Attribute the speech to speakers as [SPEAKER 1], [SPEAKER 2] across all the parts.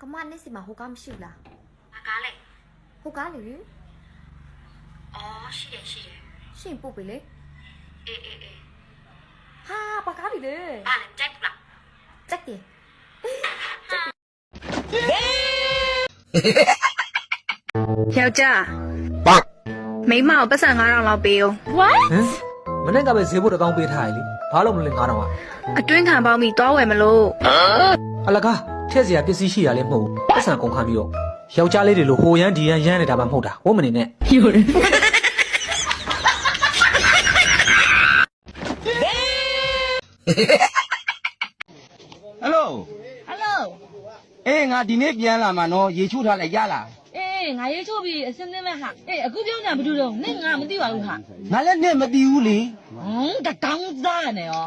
[SPEAKER 1] ကမနေ့စီမှာဟိုကားမရှိဘူးလား
[SPEAKER 2] ဘာကားလဲ
[SPEAKER 1] ဟိုကားလေ
[SPEAKER 2] အော်ရှိတယ်ရှိတယ်
[SPEAKER 1] ရှင့်ပို့ပြီလေ
[SPEAKER 2] အေးအေးအေး
[SPEAKER 1] ဟာဘာကားလေလေ
[SPEAKER 2] ဘာလဲကြိုက်ဘူးလား
[SPEAKER 1] ကြက်တယ်
[SPEAKER 3] ယောက်ျားမိန်းမကိုပတ်စံ9000လောက်ပေးအောင်
[SPEAKER 4] ဟမ်မနေ့ကပဲဈေးဖို့တစ်တောင်းပေးထားရလေဘာလို့မလဲ9000อ่ะ
[SPEAKER 3] အတွင်းခံပေါင်းပြီးသွားဝယ်မလို့
[SPEAKER 4] အလကား ထည့်စရာပစ္စည်းရှိရလဲမဟုတ်ဘူးပတ်စံကုန်ခန်းပြီးတော့ယောက်ျားလေးတွေလိုဟိုရမ်းဒီရမ်းရမ်းနေတာမှမဟုတ်တာဝတ်မနေနဲ့
[SPEAKER 5] ဟယ်လို
[SPEAKER 6] ဟယ်လို
[SPEAKER 5] အေးငါဒီနေ့ပြန်လာမှာနော်ရေချိုးထားလိုက်ရလား
[SPEAKER 6] အေးငါရေးချိုးပြီးအစင်းသင်းမဲ့ဟာအေးအခုပြောနေတာဘာလို့တော့နင့်ငါမသိပါဘူးဟာ
[SPEAKER 5] ငါလည်းနဲ့မတီးဘူးလေ
[SPEAKER 6] ဟမ်တကောင်းသားနေရော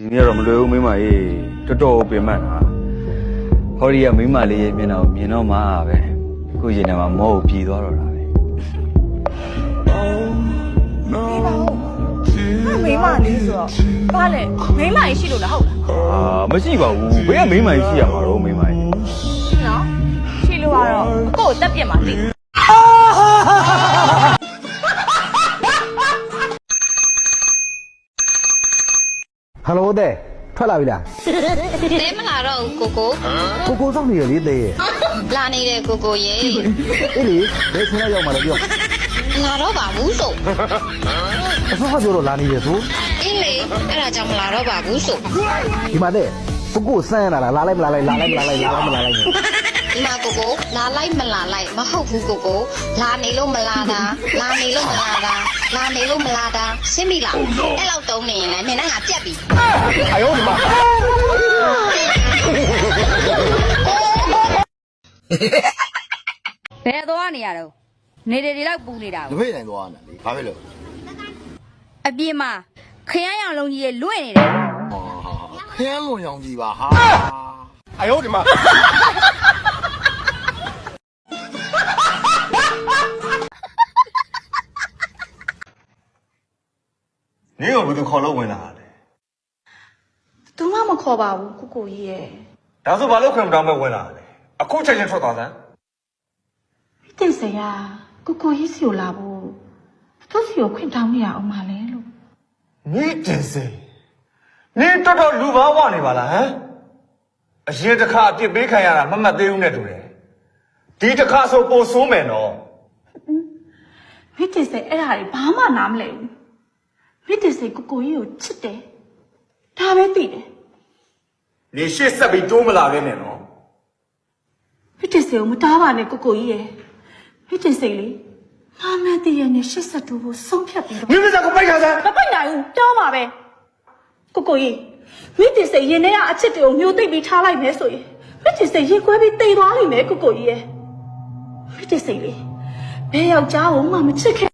[SPEAKER 7] ဒီနေ့တော့မလွယ်ဘူးမိမကြီးတော်တော်ပင်ပန်းတာဟောဒီကမိမလေးရဲ့မျက်နှာကိုမြင်တော့မှပဲခုရင်ထဲမှာမောကိုပြည်သွားတော့တာပဲ
[SPEAKER 8] မိမလေးဆိုတော့ဘာလဲမိမကြီးရှိလို့လားဟုတ်လား
[SPEAKER 7] အာမရှိပါဘူးဘယ်ကမိမကြီးရှိရမှာတော့မိမကြီး
[SPEAKER 8] နော်ရှိလို့ကတော့အကိုကိုတက်ပြစ်မှာသိ
[SPEAKER 9] ဟယ်လိုတဲ့ထွက်လာပြီလား
[SPEAKER 2] တဲမလာတော့ဘူးကိုကို
[SPEAKER 9] ကိုကိုစောင့်နေရလေတဲ့ရဲ့
[SPEAKER 2] လာနေတဲ့ကိုကိုရေ
[SPEAKER 9] အေးလေဘယ်ချိန်ရောက်မှလဲပြော
[SPEAKER 2] လာတော့ပါဘူးဆို
[SPEAKER 9] အဆောပြောတော့လာနေရဆို
[SPEAKER 2] အေးလေအဲ့ဒါကြောင့်မလာတော့ပါဘူးဆို
[SPEAKER 9] ဒီမှာတဲ့ကိုကိုစမ်းရတာလားလာလိုက်မလာလိုက်လာလိုက်မလာလိုက်လာလိုက်မလာလိုက်
[SPEAKER 2] ဒီမှာကိုကိုလာလိုက်မလာလိုက်မဟုတ်ဘူးကိုကိုလာနေလို့မလာတာလာနေလို့မလာတာလာနေလို့မလာတာ ရှင်းပြီလားအဲ့လောက်တုံးနေရင်လည်းနင်နဲ့ငါပြက်ပြီ
[SPEAKER 10] ဘယ်သွားနေရတော့နေတယ်တွေတော့ပူနေတာ
[SPEAKER 11] တ
[SPEAKER 10] ကို
[SPEAKER 11] ပိတ်နိုင်သွားတာလေဘာဖြစ်လို့
[SPEAKER 10] အပြင်မှာခရမ်းရောင်လုံးကြီးရဲ့လွင့်နေတယ်
[SPEAKER 11] ခရမ်းလွန်ရောင်ကြီးပါဟာ
[SPEAKER 7] အ ဘယ်သူခေါ်လို့ဝင်လာတာလဲ
[SPEAKER 8] သူမှမခေါ်ပါဘူးကိုကိုကြီးရဲ့
[SPEAKER 7] ဒါဆိုဘာလို့ခွင့်မတောင်းမဲ့ဝင်လာတာလဲအခုချိန်ချင်းထွက်သွားစမ်း
[SPEAKER 8] တင်စရာကိုကိုကြီးစီကိုလာဖို့သူစီကိုခွင့်တောင်းနေရအောင်မလဲလို့
[SPEAKER 7] နီးတင်စိန်နင်းတော်တော်လူဘာဝနေပါလားဟမ်အရင်တစ်ခါအပြစ်ပေးခံရတာမမှတ်သေးဘူးနဲ့တူတယ်ဒီတစ်ခါဆိုပိုဆိုးမယ်နော်
[SPEAKER 8] မိတင်စိအဲ့ဒါတွေဘာမှနားမလဲဘူး မိတင်စိကိုကိုကြီးကိုချစ်တယ်ဒါပဲသိတယ်
[SPEAKER 7] နေရှေ့ဆက်ပြီးတိုးမလာခဲ့နဲ့နော်
[SPEAKER 8] မိတင်စိကိုမတားပါနဲ့ကိုကိုကြီးရဲ့မိတင်စိလေငါမတည်ရနဲ့ရှစ်ဆက်တူဖို့ဆုံးဖြတ်ပြီးတော့
[SPEAKER 7] မင်းမစကပိုက်ခါစမ်း
[SPEAKER 8] မပိုက်နိုင်ဘူးတောင်းပါပဲကိုကိုကြီးမိတင်စိရင်ထဲကအချစ်တွေကိုမျိုးသိပ်ပြီးထားလိုက်မယ်ဆိုရင်မိတင်စိရင်ခွဲပြီးတိမ်သွားလိမ့်မယ်ကိုကိုကြီးရဲ့မိတင်စိလေဘယ်ယောက်ျားကိုမှမချစ်ခဲ့